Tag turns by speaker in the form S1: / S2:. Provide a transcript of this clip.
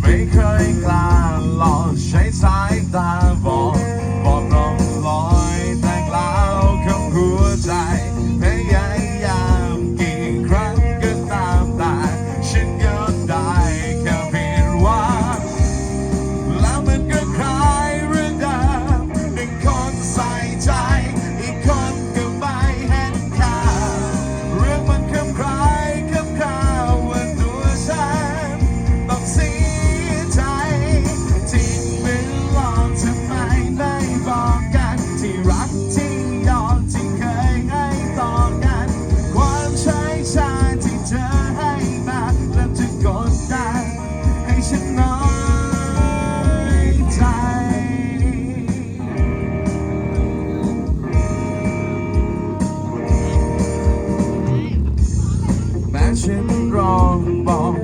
S1: ไม่เคยกล้าหลอกใช้สายตาบอกบอกลองลอยแต่กล่าวคำหัวใจพยายามกี่ครั้งก็ตามแต่ฉันก็ได้แค่เพียงว่า แล้วมันก็คลายเรื่องเดิมหนึ่งคนใส่ใจ รักที่ยอมที่เคยให้ต่อกัน ความใช้ชาที่เธอให้มาเริ่มจะกดดันให้ฉันน้อยใจ แม้ฉันรองบอก